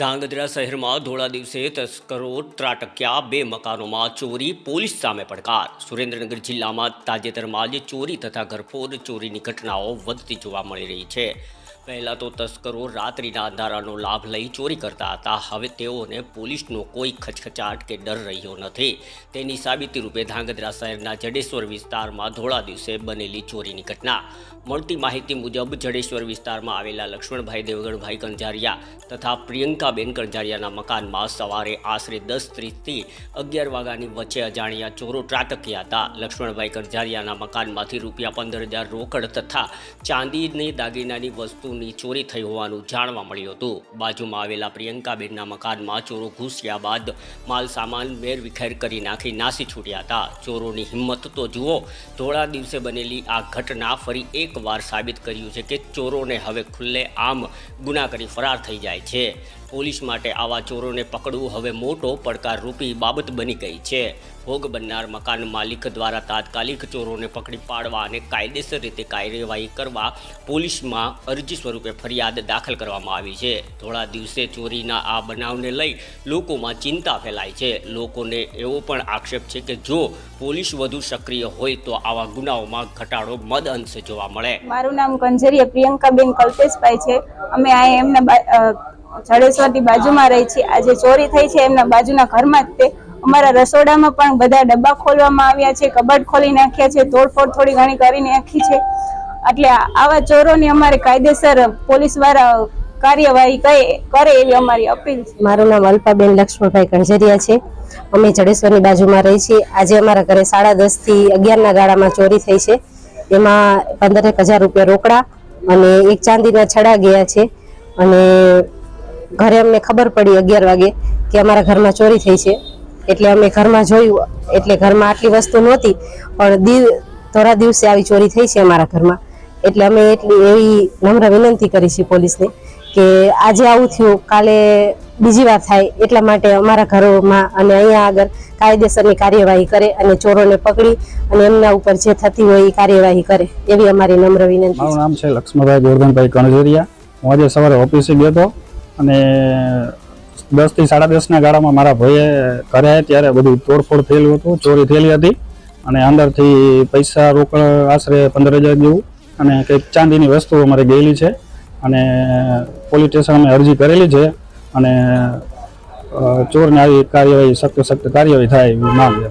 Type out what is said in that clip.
ધાંગધ્રા શહેરમાં ધોળા દિવસે તસ્કરો ત્રાટક્યા બે મકાનોમાં ચોરી, પોલીસ સામે પડકાર. સુરેન્દ્રનગર જિલ્લામાં તાજેતરમાં જ ચોરી તથા ઘરફોડ ચોરીની ઘટનાઓ વધતી જોવા મળી રહી છે. પહેલાં તો તસ્કરો રાત્રિના અંધારાનો લાભ લઈ ચોરી કરતા હતા. હવે તેઓને પોલીસનો કોઈ ખચખચાટ કે ડર રહ્યો નથી. તેની સાબિતી રૂપે ધાંગધ્રા શહેરના જડેશ્વર વિસ્તારમાં ધોળા દિવસે બનેલી ચોરીની ઘટના. મળતી માહિતી મુજબ જડેશ્વર વિસ્તારમાં આવેલા લક્ષ્મણભાઈ દેવગણભાઈ કંજારિયા તથા પ્રિયંકાબેન કંજારિયાના મકાનમાં સવારે આશરે દસ ત્રીસથી અગિયાર વાગ્યાની વચ્ચે અજાણ્યા ચોરો ત્રાટક્યા હતા. લક્ષ્મણભાઈ કંજારિયાના મકાનમાંથી રૂપિયા પંદર હજાર રોકડ તથા ચાંદીની દાગીનાની વસ્તુની ચોરી થઈ હોવાનું જાણવા મળ્યું હતું. બાજુમાં આવેલા પ્રિયંકાબેનના મકાનમાં ચોરો ઘૂસ્યા બાદ માલ સામાન વેર વિખેર કરી નાખી નાસી છૂટ્યા હતા. ચોરોની હિંમત તો જુઓ, ધોળા દિવસે બનેલી આ ઘટના ફરી એકવાર સાબિત કર્યું છે કે ચોરોને હવે ખુલ્લે આમ ગુના કરી ફરાર થઈ જાય છે. પોલીસ માટે આવા ચોરોને પકડવું હવે મોટો પડકારરૂપી બાબત બની ગઈ છે. ભોગ બનનાર મકાન માલિક દ્વારા તાત્કાલિક ચોરોને પકડી પાડવા અને કાયદેસર રીતે કાર્યવાહી કરવા પોલીસમાં અરજી સ્વરૂપે ફરિયાદ દાખલ કરવામાં આવી છે. થોડા દિવસે ચોરીના આ બનાવને લઈ લોકોમાં ચિંતા ફેલાય છે. લોકોને એવો પણ આક્ષેપ છે કે જો પોલીસ વધુ સક્રિય હોય તો આવા ગુનાઓમાં ઘટાડો મદ જોવા મળે. મારું નામ કંજરિયા પ્રિયંકાબેન કલ્પેશભાઈ છે. અમે આ એમના જડેશ્વરની બાજુમાં રહી છીએ આજે ચોરી થઈ છે એમના બાજુના ઘરમાં જ તે. અમારા રસોડામાં પણ બધા ડબ્બા ખોલવામાં આવ્યા છે, કબાટ ખોલી નાખ્યા છે, તોડફોડ થોડી ઘણી કરી નાખી છે. એટલે આવા ચોરોની અમારે કાયદેસર પોલીસવાળા કાર્યવાહી કરે એવી અમારી અપીલ છે. મારું નામ અલ્પાબેન લક્ષ્મણભાઈ કણઝરિયા છે. અમે જડેશ્વરની બાજુમાં રહી છીએ. આજે અમારા ઘરે સાડા દસથી અગિયારના ગાળામાં ચોરી થઈ છે. એમાં પંદરેક હજાર રૂપિયા રોકડા અને એક ચાંદીના છડા ગયા છે. અને ઘરે અમને ખબર પડી અગિયાર વાગે કે અમારા ઘરમાં ચોરી થઈ છે. એટલે અમે ઘરમાં જોયું, એટલે ઘરમાં આટલી વસ્તુ નહોતી, પણ દિવ, થોડા દિવસે આવી ચોરી થઈ છે અમારા ઘરમાં. એટલે અમે એટલી એવી નમ્ર વિનંતી કરી છે પોલીસને કે આજે આવું થયું, કાલે બીજી વાર થાય, એટલા માટે અમારા ઘરોમાં અને અહીંયા આગળ કાયદેસરની કાર્યવાહી કરે અને ચોરોને પકડી અને એમના ઉપર જે થતી હોય એ કાર્યવાહી કરે, એવી અમારી નમ્ર વિનંતી મારું નામ છે લક્ષ્મણભાઈ ગોરધનભાઈ કણઝરિયા હું આજે સવારે ઓફિસે ગયો હતો. અને દસથી સાડા દસના ગાળામાં મારા ભાઈએ ઘરે ત્યારે બધું તોડફોડ થયેલું હતું, ચોરી થયેલી હતી. અને અંદરથી પૈસા રોકડ આશરે પંદર હજાર જેવું અને કંઈક ચાંદીની વસ્તુઓ અમારે ગયેલી છે. અને પોલીસ સ્ટેશન અમે અરજી કરેલી છે અને ચોરને આવી કાર્યવાહી સખ્ત સખ્ત કાર્યવાહી થાય એવી માંગ છે.